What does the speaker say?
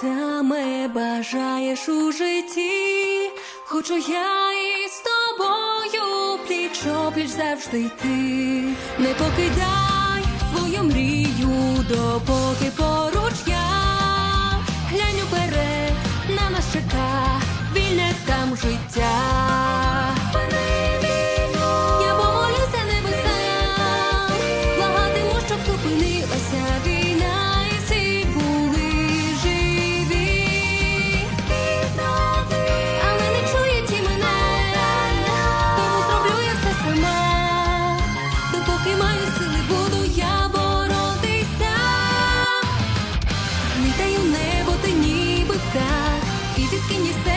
саме бажаєш у житті, хочу я із тобою пліч опліч завжди йти. Не покидай свою мрію, допоки поруч я глянь уперед, на нас чека вільне там життя. Літаю у небо, ти ніби так, і відкині без